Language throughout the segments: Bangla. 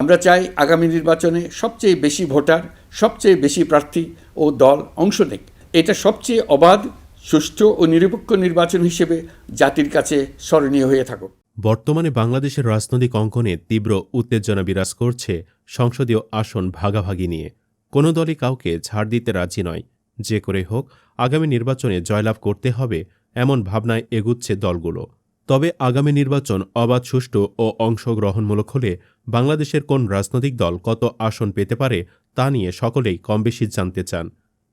আমরা চাই আগামী নির্বাচনে সবচেয়ে বেশি ভোটার, সবচেয়ে বেশি প্রার্থী ও দল অংশ নেক। এটা সবচেয়ে অবাধ, সুষ্ঠু ও নিরপেক্ষ নির্বাচন হিসেবে জাতির কাছে স্মরণীয় হয়ে থাকুক। বর্তমানে বাংলাদেশের রাজনৈতিক অঙ্গনে তীব্র উত্তেজনা বিরাজ করছে সংসদীয় আসন ভাগাভাগি নিয়ে। কোনো দলই কাউকে ছাড় দিতে রাজি নয়। যে করে হোক, আগামী নির্বাচনে জয়লাভ করতে হবে এমন ভাবনায় এগুচ্ছে দলগুলো। তবে আগামী নির্বাচন অবাধ, সুষ্ঠু ও অংশগ্রহণমূলক হলে বাংলাদেশের কোন রাজনৈতিক দল কত আসন পেতে পারে তা নিয়ে সকলেই কম বেশি জানতে চান।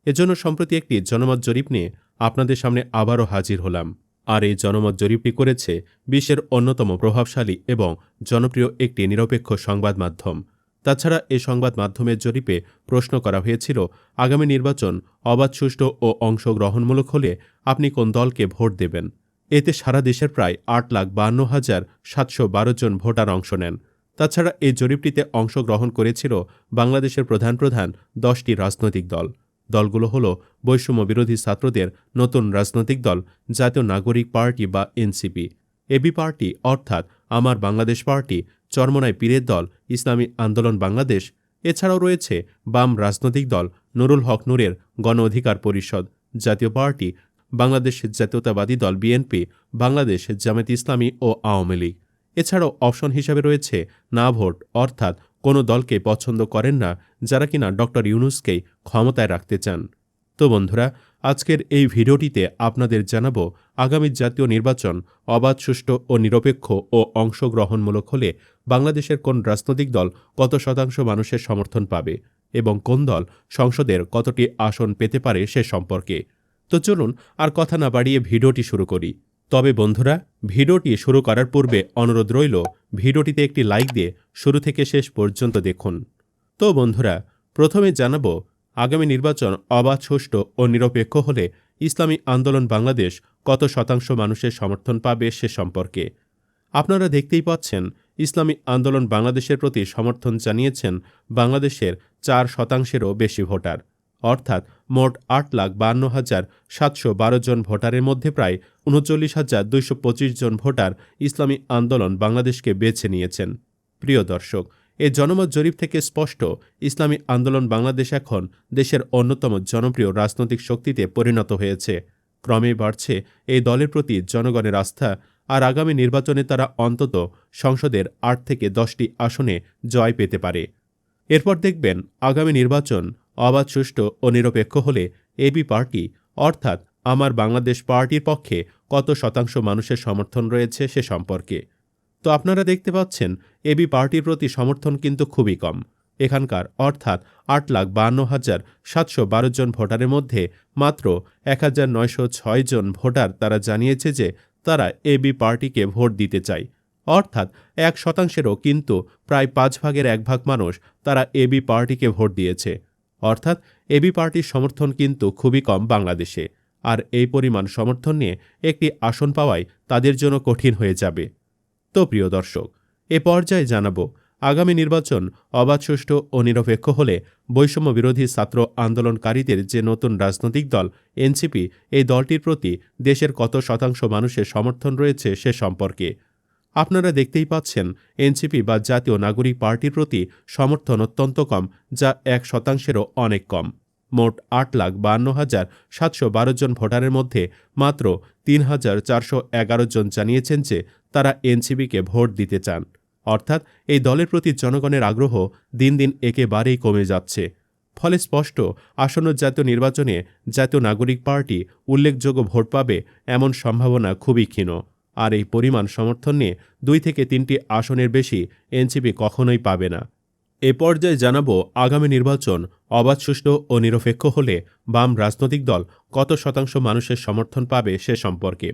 এজন্য সম্প্রতি একটি জনমত জরিপ নিয়ে আপনাদের সামনে আবারও হাজির হলাম। আর এই জনমত জরিপটি করেছে বিশ্বের অন্যতম প্রভাবশালী এবং জনপ্রিয় একটি নিরপেক্ষ সংবাদ মাধ্যম। তাছাড়া এ সংবাদ মাধ্যমের জরিপে প্রশ্ন করা হয়েছিল, আগামী নির্বাচন অবাধ, সুষ্ঠু ও অংশগ্রহণমূলক হলে আপনি কোন দলকে ভোট দেবেন? এতে সারা দেশের প্রায় আট লাখ বান্ন হাজার সাতশো বারো জন ভোটার অংশ নেন। তাছাড়া এই জরিপটিতে অংশগ্রহণ করেছিল বাংলাদেশের প্রধান প্রধান দশটি রাজনৈতিক দল। দলগুলো হল বৈষম্য বিরোধী ছাত্রদের নতুন রাজনৈতিক দল, জাতীয় নাগরিক পার্টি বা এনসিপি। এবি পার্টি অর্থাৎ আমার বাংলাদেশ পার্টি চরমনায় পীরের দল, ইসলামী আন্দোলন বাংলাদেশ। এছাড়াও রয়েছে বাম রাজনৈতিক দল, নুরুল হক নূরের গণ অধিকার পরিষদ, জাতীয় পার্টি বাংলাদেশ জাতীয়তাবাদী দল বিএনপি, বাংলাদেশ জামায়াত ইসলামী ও আওয়ামী লীগ। এছাড়াও অপশন হিসাবে রয়েছে না ভোট, অর্থাৎ কোনো দলকে পছন্দ করেন না যারা কিনা ডক্টর ইউনুসকেই ক্ষমতায় রাখতে চান। তো বন্ধুরা, আজকের এই ভিডিওটিতে আপনাদের জানাব, আগামী জাতীয় নির্বাচন অবাধ, সুষ্ঠু ও নিরপেক্ষ ও অংশগ্রহণমূলক হলে বাংলাদেশের কোন রাজনৈতিক দল কত শতাংশ মানুষের সমর্থন পাবে এবং কোন দল সংসদের কতটি আসন পেতে পারে সে সম্পর্কে। তো চলুন আর কথা না বাড়িয়ে ভিডিওটি শুরু করি। তবে বন্ধুরা, ভিডিওটি শুরু করার পূর্বে অনুরোধ রইল ভিডিওটিতে একটি লাইক দিয়ে শুরু থেকে শেষ পর্যন্ত দেখুন। তো বন্ধুরা, প্রথমে জানাব, আগামী নির্বাচন অবাধ, সুষ্ঠু ও নিরপেক্ষ হলে ইসলামী আন্দোলন বাংলাদেশ কত শতাংশ মানুষের সমর্থন পাবে সে সম্পর্কে। আপনারা দেখতেই পাচ্ছেন, ইসলামী আন্দোলন বাংলাদেশের প্রতি সমর্থন জানিয়েছেন বাংলাদেশের চার শতাংশেরও বেশি ভোটার। অর্থাৎ মোট আট লাখ বান্ন হাজার সাতশো বারো জন ভোটারের মধ্যে প্রায় উনচল্লিশ হাজার দুইশো পঁচিশ জন ভোটার ইসলামী আন্দোলন বাংলাদেশকে বেছে নিয়েছেন। প্রিয় দর্শক, এ জনমত জরিপ থেকে স্পষ্ট, ইসলামী আন্দোলন বাংলাদেশ এখন দেশের অন্যতম জনপ্রিয় রাজনৈতিক শক্তিতে পরিণত হয়েছে। ক্রমে বাড়ছে এই দলের প্রতি জনগণের আস্থা, আর আগামী নির্বাচনে তারা অন্তত সংসদের আট থেকে দশটি আসনে জয় পেতে পারে। এরপর দেখবেন, আগামী নির্বাচন অবাধ সুষ্ঠু ও নিরপেক্ষ হলে এবি পার্টি, অর্থাৎ আমার বাংলাদেশ পার্টির পক্ষে কত শতাংশ মানুষের সমর্থন রয়েছে সে সম্পর্কে। তো আপনারা দেখতে পাচ্ছেন এবি পার্টির প্রতি সমর্থন কিন্তু খুবই কম। এখানকার, অর্থাৎ আট লাখ বান্ন হাজার সাতশো বারো জন ভোটারের মধ্যে মাত্র এক হাজার নয়শো ছয় জন ভোটার তারা জানিয়েছে যে তারা এবি পার্টিকে ভোট দিতে চায়। অর্থাৎ এক শতাংশেরও কিন্তু প্রায় পাঁচ ভাগের এক ভাগ মানুষ তারা এবি পার্টিকে ভোট দিয়েছে। অর্থাৎ এবি পার্টির সমর্থন কিন্তু খুবই কম বাংলাদেশে। আর এই পরিমাণ সমর্থন নিয়ে একটি আসন পাওয়াই তাদের জন্য কঠিন হয়ে যাবে। তো প্রিয় দর্শক, এ পর্যায়ে জানাব, আগামী নির্বাচন অবাধ, সুষ্ঠু ও নিরপেক্ষ হলে বৈষম্য বিরোধী ছাত্র আন্দোলনকারীদের যে নতুন রাজনৈতিক দল এনসিপি, এই দলটির প্রতি দেশের কত শতাংশ মানুষের সমর্থন রয়েছে সে সম্পর্কে আপনারা দেখতেই পাচ্ছেন, এনসিপি বা জাতীয় নাগরিক পার্টির প্রতি সমর্থন অত্যন্ত কম, যা এক শতাংশেরও অনেক কম। মোট আট লাখ বান্ন হাজার সাতশো বারো জন ভোটারের মধ্যে মাত্র তিন হাজার চারশো এগারো জন জানিয়েছেন যে তারা এনসিপিকে ভোট দিতে চান। অর্থাৎ এই দলের প্রতি জনগণের আগ্রহ দিন দিন একেবারেই কমে যাচ্ছে। ফলে স্পষ্ট, আসন্ন জাতীয় নির্বাচনে জাতীয় নাগরিক পার্টি উল্লেখযোগ্য ভোট পাবে এমন সম্ভাবনা খুবই ক্ষীণ। আর এই পরিমাণ সমর্থন নিয়ে দুই থেকে তিনটি আসনের বেশি এনসিপি কখনোই পাবে না। এ পর্যায়ে জানাব, আগামী নির্বাচন অবাধ, সুষ্ঠু ও নিরপেক্ষ হলে বাম রাজনৈতিক দল কত শতাংশ মানুষের সমর্থন পাবে সে সম্পর্কে।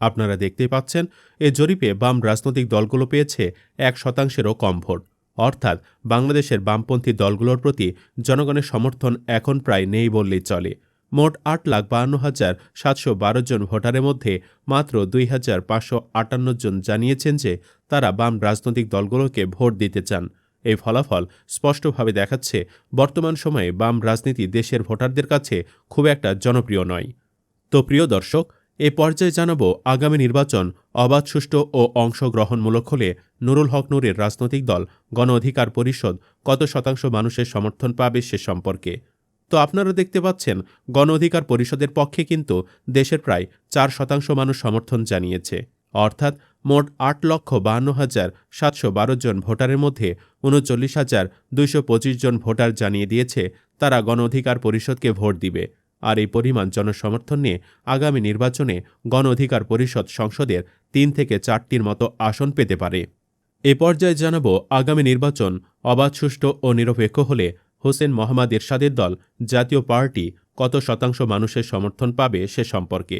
আপনারা দেখতেই পাচ্ছেন, এ জরিপে বাম রাজনৈতিক দলগুলো পেয়েছে এক শতাংশেরও কম ভোট। অর্থাৎ বাংলাদেশের বামপন্থী দলগুলোর প্রতি জনগণের সমর্থন এখন প্রায় নেই বললেই চলে। মোট আট লাখ বাহান্ন হাজার সাতশো বারো জন ভোটারের মধ্যে মাত্র দুই হাজার পাঁচশো আটান্ন জন জানিয়েছেন যে তারা বাম রাজনৈতিক দলগুলোকে ভোট দিতে চান। এই ফলাফল স্পষ্টভাবে দেখাচ্ছে বর্তমান সময়ে বাম রাজনীতি দেশের ভোটারদের কাছে খুব একটা জনপ্রিয় নয়। তো প্রিয় দর্শক, এ পর্যায়ে জানাব আগামী নির্বাচন অবাধ, সুষ্ঠু ও অংশগ্রহণমূলক হলে নুরুল হক নূরের রাজনৈতিক দল গণ অধিকার পরিষদ কত শতাংশ মানুষের সমর্থন পাবে সে সম্পর্কে। তো আপনারা দেখতে পাচ্ছেন গণ অধিকার পরিষদের পক্ষে কিন্তু দেশের প্রায় চার শতাংশ মানুষ সমর্থন জানিয়েছে। অর্থাৎ মোট আট লক্ষ বাহান্ন হাজার সাতশো বারো জন ভোটারের মধ্যে উনচল্লিশ হাজার দুইশো পঁচিশ জন ভোটার জানিয়ে দিয়েছে, তারা গণ অধিকার পরিষদকে ভোট দিবে। আর এই পরিমাণ জনসমর্থন নিয়ে আগামী নির্বাচনে গণ অধিকার পরিষদ সংসদের তিন থেকে চারটির মতো আসন পেতে পারে। এ পর্যায়ে জানাব, আগামী নির্বাচন অবাধ, সুষ্ঠু ও নিরপেক্ষ হলে হোসেন মোহাম্মদ এরশাদের দল জাতীয় পার্টি কত শতাংশ মানুষের সমর্থন পাবে সে সম্পর্কে।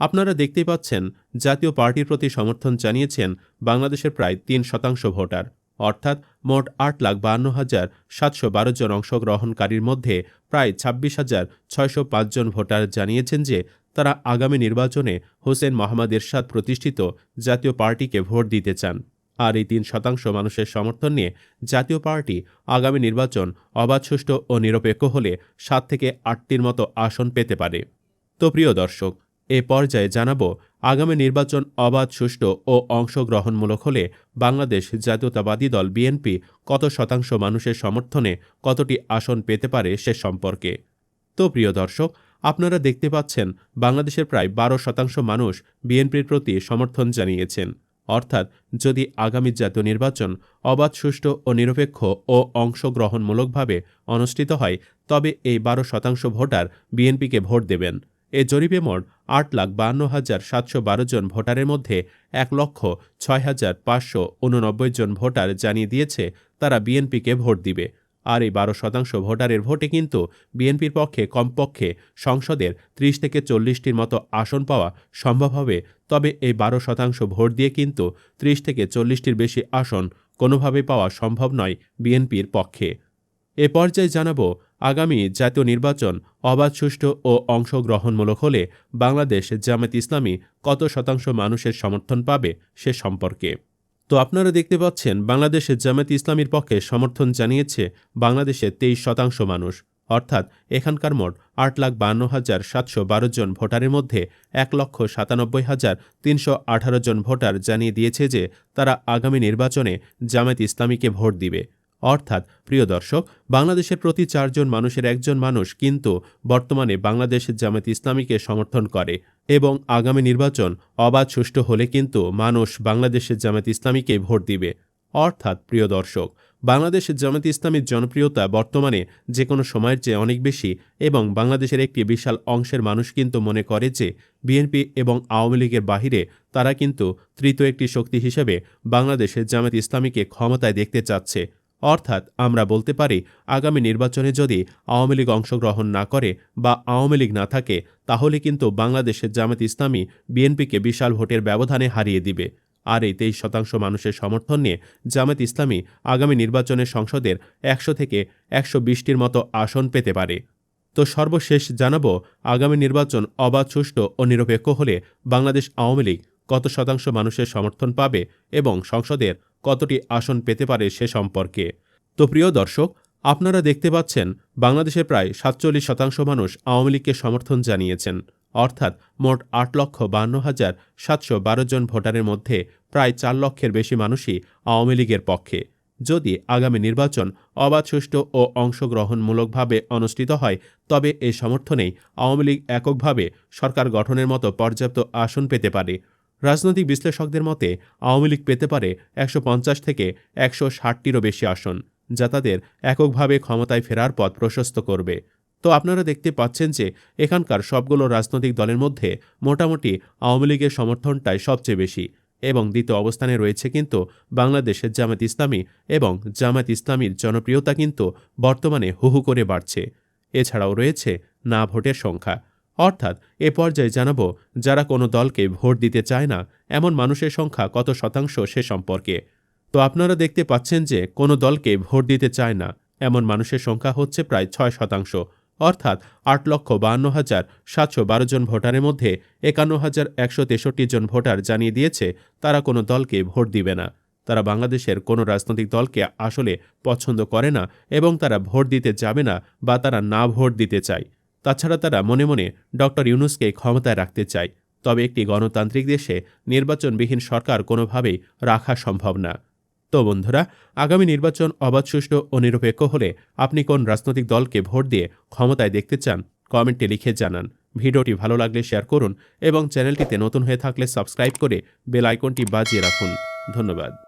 আপনারা দেখতেই পাচ্ছেন, জাতীয় পার্টির প্রতি সমর্থন জানিয়েছেন বাংলাদেশের প্রায় তিন শতাংশ ভোটার। অর্থাৎ মোট আট লাখ বাহান্ন হাজার সাতশো বারো জন অংশগ্রহণকারীর মধ্যে প্রায় ছাব্বিশ হাজার ছয়শো জন ভোটার জানিয়েছেন যে তারা আগামী নির্বাচনে হোসেন মোহাম্মদ এরশাদ প্রতিষ্ঠিত জাতীয় পার্টিকে ভোট দিতে চান। আর এই তিন শতাংশ মানুষের সমর্থন নিয়ে জাতীয় পার্টি আগামী নির্বাচন অবাধ, সুষ্ঠু ও নিরপেক্ষ হলে সাত থেকে আটটির মতো আসন পেতে পারে। তো প্রিয় দর্শক, এ পর্যায়ে জানাব, আগামী নির্বাচন অবাধ, সুষ্ঠু ও অংশগ্রহণমূলক হলে বাংলাদেশ জাতীয়তাবাদী দল বিএনপি কত শতাংশ মানুষের সমর্থনে কতটি আসন পেতে পারে সে সম্পর্কে। তো প্রিয় দর্শক, আপনারা দেখতে পাচ্ছেন, বাংলাদেশের প্রায় বারো শতাংশ মানুষ বিএনপির প্রতি সমর্থন জানিয়েছেন। অর্থাৎ যদি আগামী জাতীয় নির্বাচন অবাধ, সুষ্ঠু ও নিরপেক্ষ ও অংশগ্রহণমূলকভাবে অনুষ্ঠিত হয়, তবে এই বারো শতাংশ ভোটার বিএনপিকে ভোট দেবেন। এ জরিপে মোট আট লাখ বান্ন হাজার সাতশো বারো জন ভোটারের মধ্যে এক লক্ষ ছয় হাজার পাঁচশো উননব্বই জন ভোটার জানিয়ে দিয়েছে, তারা বিএনপিকে ভোট দিবে। আর এই বারো শতাংশ ভোটারের ভোটে কিন্তু বিএনপির পক্ষে, কমপক্ষে সংসদের ত্রিশ থেকে চল্লিশটির মতো আসন পাওয়া সম্ভব হবে। তবে এই বারো শতাংশ ভোট দিয়ে কিন্তু ত্রিশ থেকে চল্লিশটির বেশি আসন কোনোভাবে পাওয়া সম্ভব নয় বিএনপির পক্ষে। এ পর্যায়ে জানাব, আগামী জাতীয় নির্বাচন অবাধ, সুষ্ঠু ও অংশগ্রহণমূলক হলে বাংলাদেশ জামাত ইসলামী কত শতাংশ মানুষের সমর্থন পাবে সে সম্পর্কে। তো আপনারা দেখতে পাচ্ছেন, বাংলাদেশের জামাত ইসলামীর পক্ষে সমর্থন জানিয়েছে বাংলাদেশের তেইশ শতাংশ মানুষ। অর্থাৎ এখানকার মোট আট লাখ বান্ন হাজার সাতশো বারো জন ভোটারের মধ্যে এক লক্ষ সাতানব্বই হাজার তিনশো আঠারো জন ভোটার জানিয়ে দিয়েছে যে তারা আগামী নির্বাচনে জামাত ইসলামীকে ভোট দিবে। অর্থাৎ, প্রিয় দর্শক, বাংলাদেশের প্রতি চারজন মানুষের একজন মানুষ কিন্তু বর্তমানে বাংলাদেশ জামাত ইসলামীকে সমর্থন করে। এবং আগামী নির্বাচন অবাধ সুষ্ঠু হলে কিন্তু মানুষ বাংলাদেশের জামাত ইসলামীকে ভোট দিবে। অর্থাৎ, প্রিয় দর্শক, বাংলাদেশের জামাত ইসলামীর জনপ্রিয়তা বর্তমানে যে কোনো সময়ের চেয়ে অনেক বেশি এবং বাংলাদেশের একটি বিশাল অংশের মানুষ কিন্তু মনে করে যে বিএনপি এবং আওয়ামী লীগের বাহিরে তারা কিন্তু তৃতীয় একটি শক্তি হিসেবে বাংলাদেশের জামাত ইসলামীকে ক্ষমতায় দেখতে চাচ্ছে। অর্থাৎ আমরা বলতে পারি, আগামী নির্বাচনে যদি আওয়ামী লীগ অংশগ্রহণ না করে বা আওয়ামী লীগ না থাকে, তাহলে কিন্তু বাংলাদেশের জামাত ইসলামী বিএনপিকে বিশাল ভোটের ব্যবধানে হারিয়ে দিবে। আর এই তেইশ শতাংশ মানুষের সমর্থন নিয়ে জামাত ইসলামী আগামী নির্বাচনে সংসদের একশো থেকে একশো বিশটির মতো আসন পেতে পারে। তো সর্বশেষ জানাব, আগামী নির্বাচন অবাধ, সুষ্ঠু ও নিরপেক্ষ হলে বাংলাদেশ আওয়ামী লীগ কত শতাংশ মানুষের সমর্থন পাবে এবং সংসদের কতটি আসন পেতে পারে সে সম্পর্কে। তো প্রিয় দর্শক, আপনারা দেখতে পাচ্ছেন, বাংলাদেশের প্রায় সাতচল্লিশ শতাংশ মানুষ আওয়ামী লীগকে সমর্থন জানিয়েছেন। অর্থাৎ মোট আট লক্ষ বান্ন হাজার সাতশো বারো জন ভোটারের মধ্যে প্রায় চার লক্ষের বেশি মানুষই আওয়ামী লীগের পক্ষে। যদি আগামী নির্বাচন অবাধ, সুষ্ঠু ও অংশগ্রহণমূলকভাবে অনুষ্ঠিত হয়, তবে এই সমর্থনেই আওয়ামী লীগ এককভাবে সরকার গঠনের মতো পর্যাপ্ত আসন পেতে পারে। রাজনৈতিক বিশ্লেষকদের মতে, আওয়ামী লীগ পেতে পারে একশো পঞ্চাশ থেকে একশো ষাটটিরও বেশি আসন, যা তাদের এককভাবে ক্ষমতায় ফেরার পথ প্রশস্ত করবে। তো আপনারা দেখতে পাচ্ছেন যে, এখানকার সবগুলো রাজনৈতিক দলের মধ্যে মোটামুটি আওয়ামী লীগের সমর্থনটাই সবচেয়ে বেশি। এবং দ্বিতীয় অবস্থানে রয়েছে কিন্তু বাংলাদেশের জামাত ইসলামী এবং জামাত ইসলামীর জনপ্রিয়তা কিন্তু বর্তমানে হুহু করে বাড়ছে। এছাড়াও রয়েছে না ভোটের সংখ্যা। অর্থাৎ, এ পর্যায়ে জানাব, যারা কোনো দলকে ভোট দিতে চায় না, এমন মানুষের সংখ্যা কত শতাংশ সে সম্পর্কে। তো আপনারা দেখতে পাচ্ছেন যে, কোনো দলকে ভোট দিতে চায় না, এমন মানুষের সংখ্যা হচ্ছে প্রায় ছয় শতাংশ। অর্থাৎ, আট লক্ষ বাহান্ন হাজার সাতশো বারো জন ভোটারের মধ্যে একান্ন হাজার একশো তেষট্টি জন ভোটার জানিয়ে দিয়েছে, তারা কোনো দলকে ভোট দিবে না। তারা বাংলাদেশের কোনো রাজনৈতিক দলকে আসলে পছন্দ করে না এবং তারা ভোট দিতে যাবে না বা তারা না ভোট দিতে চায়। তাছাড়া তারা মনে মনে ডক্টর ইউনুসকে ক্ষমতায় রাখতে চায়। তবে একটি গণতান্ত্রিক দেশে নির্বাচনবিহীন সরকার কোনোভাবেই রাখা সম্ভব না। তো বন্ধুরা, আগামী নির্বাচন অবাধ, সুষ্ঠু ও নিরপেক্ষ হলে আপনি কোন রাজনৈতিক দলকে ভোট দিয়ে ক্ষমতায় দেখতে চান, কমেন্টে লিখে জানান। ভিডিওটি ভালো লাগলে শেয়ার করুন এবং চ্যানেলটিতে নতুন হয়ে থাকলে সাবস্ক্রাইব করে বেল আইকনটি বাজিয়ে রাখুন। ধন্যবাদ।